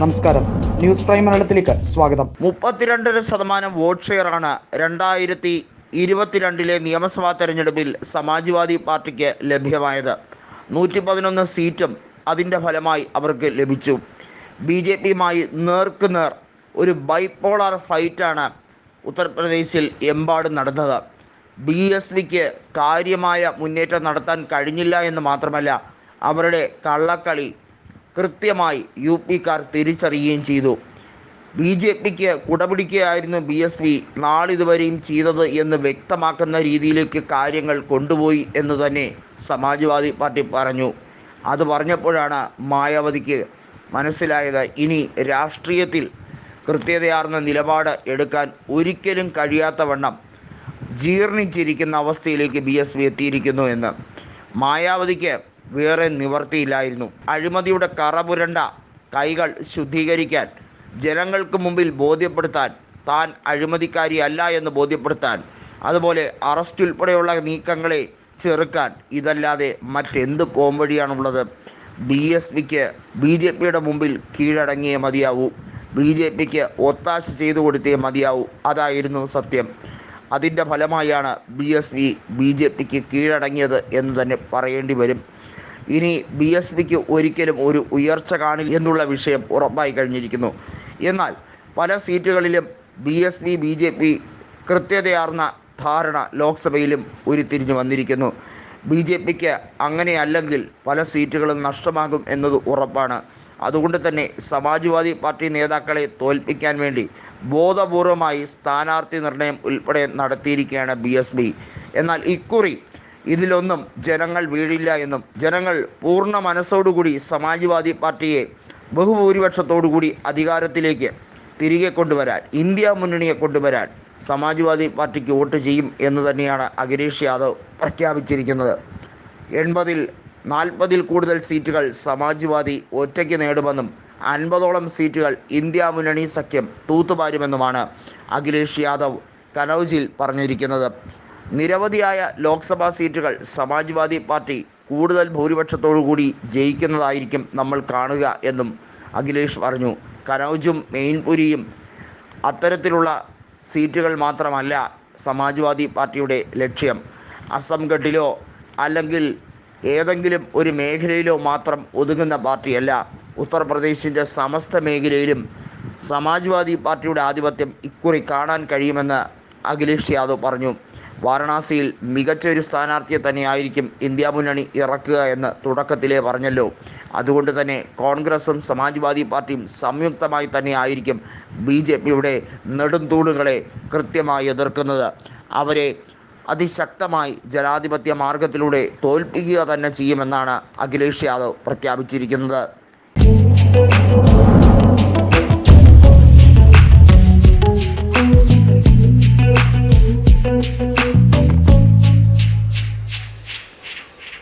നമസ്കാരം. News prime മലയാളത്തിലേക്ക് സ്വാഗതം. മുപ്പത്തിരണ്ടര ശതമാനം വോട്ട് ഷെയറാണ് രണ്ടായിരത്തി ഇരുപത്തിരണ്ടിലെ നിയമസഭാ തെരഞ്ഞെടുപ്പിൽ സമാജ്വാദി പാർട്ടിക്ക് ലഭ്യമായത്. നൂറ്റി പതിനൊന്ന് സീറ്റും അതിന്റെ ഫലമായി അവർക്ക് ലഭിച്ചു. ബി ജെ പിയുമായി നേർക്ക് നേർ ഒരു ബൈപ്പോളാർ ഫൈറ്റാണ് ഉത്തർപ്രദേശിൽ എമ്പാടും നടന്നത്. ബി എസ് പിക്ക് കാര്യമായ മുന്നേറ്റം നടത്താൻ കഴിഞ്ഞില്ല എന്ന് മാത്രമല്ല അവരുടെ കള്ളക്കളി കൃത്യമായി യു പിക്കാർ തിരിച്ചറിയുകയും ചെയ്തു. ബി ജെ പിക്ക് കുടപിടിക്കുകയായിരുന്നു ബി എസ് പി. നാളിതുവരെയും ചെയ്തത് എന്ന് വ്യക്തമാക്കുന്ന രീതിയിലേക്ക് കാര്യങ്ങൾ കൊണ്ടുപോയി എന്ന് തന്നെ സമാജ്വാദി പാർട്ടി പറഞ്ഞു. അത് പറഞ്ഞപ്പോഴാണ് മായാവതിക്ക് മനസ്സിലായത് ഇനി രാഷ്ട്രീയത്തിൽ കൃത്യതയാർന്ന നിലപാട് എടുക്കാൻ ഒരിക്കലും കഴിയാത്ത വണ്ണം ജീർണിച്ചിരിക്കുന്ന അവസ്ഥയിലേക്ക് ബി എസ് പി എത്തിയിരിക്കുന്നു എന്ന്. മായാവതിക്ക് വേറെ നിവർത്തിയില്ലായിരുന്നു. അഴിമതിയുടെ കറപുരണ്ട കൈകൾ ശുദ്ധീകരിക്കാൻ ജനങ്ങൾക്ക് മുമ്പിൽ ബോധ്യപ്പെടുത്താൻ താൻ അഴിമതിക്കാരിയല്ല എന്ന് ബോധ്യപ്പെടുത്താൻ അതുപോലെ അറസ്റ്റ് ഉൾപ്പെടെയുള്ള നീക്കങ്ങളെ ചെറുക്കാൻ ഇതല്ലാതെ മറ്റെന്ത് പോംവഴിയാണുള്ളത്? ബി എസ് പിക്ക് ബി ജെ പിയുടെ മുമ്പിൽ കീഴടങ്ങിയേ മതിയാവൂ. ബി ജെ പിക്ക് ഒത്താശ ചെയ്തു കൊടുത്തേ മതിയാവൂ. അതായിരുന്നു സത്യം. അതിന്റെ ഫലമായാണ് B S P B J പിക്ക് കീഴടങ്ങിയത് എന്ന് തന്നെ പറയേണ്ടി വരും. ഇനി ബി എസ് പിക്ക് ഒരിക്കലും ഒരു ഉയർച്ച കാണില്ല എന്നുള്ള വിഷയം ഉറപ്പായി കഴിഞ്ഞിരിക്കുന്നു. എന്നാൽ പല സീറ്റുകളിലും B S P B J P കൃത്യതയാർന്ന ധാരണ ലോക്സഭയിലും ഉരുത്തിരിഞ്ഞു വന്നിരിക്കുന്നു. ബി ജെ പിക്ക് അങ്ങനെയല്ലെങ്കിൽ പല സീറ്റുകളും നഷ്ടമാകും എന്നത് ഉറപ്പാണ്. അതുകൊണ്ട് തന്നെ സമാജ്വാദി പാർട്ടി നേതാക്കളെ തോൽപ്പിക്കാൻ വേണ്ടി ബോധപൂർവമായി സ്ഥാനാർത്ഥി നിർണയം ഉൾപ്പെടെ നടത്തിയിരിക്കുകയാണ് ബി എന്നാൽ ഇക്കുറി ഇതിലൊന്നും ജനങ്ങൾ വീഴില്ല എന്നും ജനങ്ങൾ പൂർണ മനസ്സോടുകൂടി സമാജ്വാദി പാർട്ടിയെ ബഹുഭൂരിപക്ഷത്തോടുകൂടി അധികാരത്തിലേക്ക് തിരികെ കൊണ്ടുവരാൻ ഇന്ത്യ മുന്നണിയെ കൊണ്ടുവരാൻ സമാജ്വാദി പാർട്ടിക്ക് വോട്ട് ചെയ്യും എന്ന് തന്നെയാണ് അഖിലേഷ് യാദവ് പ്രഖ്യാപിച്ചിരിക്കുന്നത്. എൺപതിൽ നാൽപ്പതിൽ കൂടുതൽ സീറ്റുകൾ സമാജ്വാദി ഒറ്റയ്ക്ക് നേടുമെന്നും അൻപതോളം സീറ്റുകൾ ഇന്ത്യ മുന്നണി സഖ്യം തൂത്തുപാരുമെന്നുമാണ് അഖിലേഷ് യാദവ് കനൌജിൽ പറഞ്ഞിരിക്കുന്നത്. നിരവധിയായ ലോക്സഭാ സീറ്റുകൾ സമാജ്വാദി പാർട്ടി കൂടുതൽ ഭൂരിപക്ഷത്തോടു കൂടി ജയിക്കുന്നതായിരിക്കും നമ്മൾ കാണുക എന്നും അഖിലേഷ് പറഞ്ഞു. കനൗജും മെയിൻപുരിയും അത്തരത്തിലുള്ള സീറ്റുകൾ മാത്രമല്ല സമാജ്വാദി പാർട്ടിയുടെ ലക്ഷ്യം. അസംഘട്ടിലോ അല്ലെങ്കിൽ ഏതെങ്കിലും ഒരു മേഖലയിലോ മാത്രം ഒതുങ്ങുന്ന പാർട്ടിയല്ല. ഉത്തർപ്രദേശിന്റെ സമസ്ത മേഖലയിലും സമാജ്വാദി പാർട്ടിയുടെ ആധിപത്യം ഇക്കുറി കാണാൻ കഴിയുമെന്ന് അഖിലേഷ് യാദവ് പറഞ്ഞു. വാരണാസിയിൽ മികച്ച ഒരു സ്ഥാനാർത്ഥിയെ തന്നെയായിരിക്കും ഇന്ത്യ മുന്നണി ഇറക്കുക എന്ന് തുടക്കത്തിലേ പറഞ്ഞല്ലോ. അതുകൊണ്ട് തന്നെ കോൺഗ്രസും സമാജ്വാദി പാർട്ടിയും സംയുക്തമായി തന്നെ ആയിരിക്കും ബി ജെ പിയുടെ നെടുംതൂണുകളെ കൃത്യമായി എതിർക്കുന്നത്. അവരെ അതിശക്തമായി ജനാധിപത്യ മാർഗത്തിലൂടെ തോൽപ്പിക്കുക തന്നെ ചെയ്യുമെന്നാണ് അഖിലേഷ് യാദവ് പ്രഖ്യാപിച്ചിരിക്കുന്നത്.